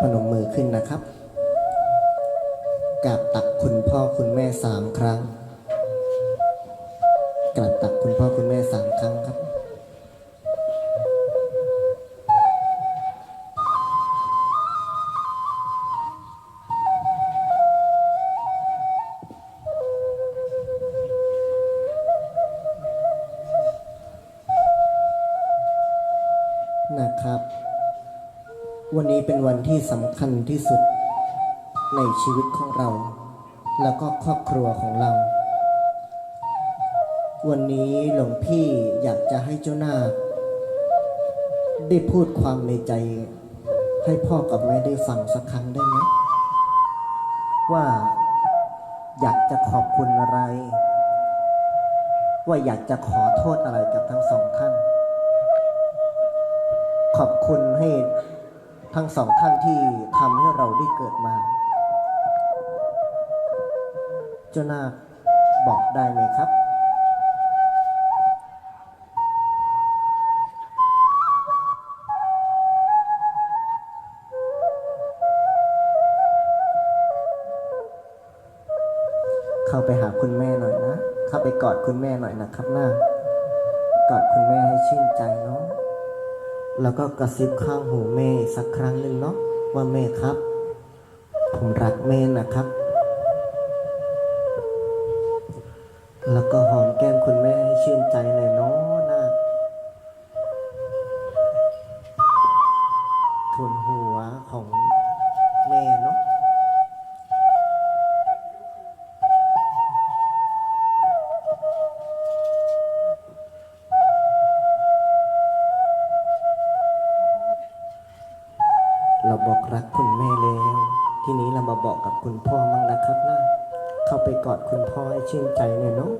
พนมมือขึ้นนะครับกราบตักคุณพ่อคุณแม่สามครั้งกราบตักคุณพ่อคุณแม่สามครั้งครับ นะครับ วันนี้เป็นวันที่สำคัญที่สุดในชีวิตของเรา แล้วก็ครอบครัวของเรา วันนี้หลวงพี่อยากจะให้เจ้านาคได้พูดความในใจ ให้พ่อกับแม่ได้ฟังสักครั้งได้ไหมว่าอยากจะขอบคุณอะไร ว่าอยากจะขอโทษอะไรกับทั้งสองท่าน ขอบคุณให้ ทั้งสองท่านที่ทำให้เราได้เกิดมา เจ้านาบอกได้ไหมครับ เข้าไปหาคุณแม่หน่อยนะ เข้าไปกอดคุณแม่หน่อยนะครับหน้ากอดคุณแม่ให้ชื่นใจเนาะ แล้วก็กระซิบข้างหูแม่สักครั้งหนึ่งเนาะว่าแม่ครับ ผมรักแม่นะครับ แล้วก็หอมแก้มคุณแม่ให้ชื่นใจ บอกรักคุณแม่แล้ว ทีนี้เรามาบอกกับคุณพ่อมั่งนะครับนะเข้าไปกอดคุณพ่อให้ชื่นใจหน่อยเนาะ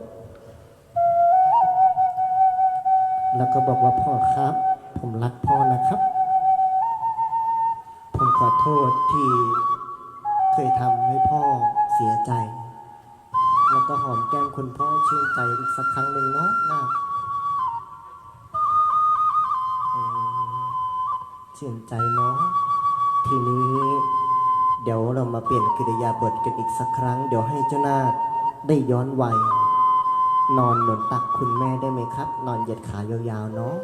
แล้วก็บอกว่าพ่อครับ ผมรักพ่อนะครับ ผมขอโทษที่เคยทำให้พ่อเสียใจ แล้วก็หอมแก้มคุณพ่อให้ชื่นใจอีกสักครั้งหนึ่งเนาะนะอืมชื่นใจเนาะ ทีนี้ เดี๋ยวเรามาเปลี่ยนกิริยาบทกันอีกสักครั้ง เดี๋ยวให้เจ้านาคได้ย้อนวัย นอนหนุนตักคุณแม่ได้ไหมครับ นอนเหยียดขายาวๆเนาะ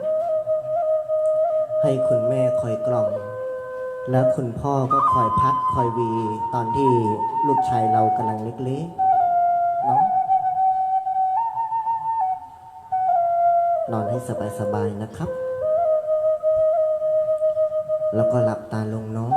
ให้คุณแม่คอยกล่อมแล้วคุณพ่อก็คอยพัดคอยวีตอนที่ลูกชายเรากำลังเล็กๆเนาะนอนให้สบายๆนะครับ แล้วก็หลับตาลงเนาะ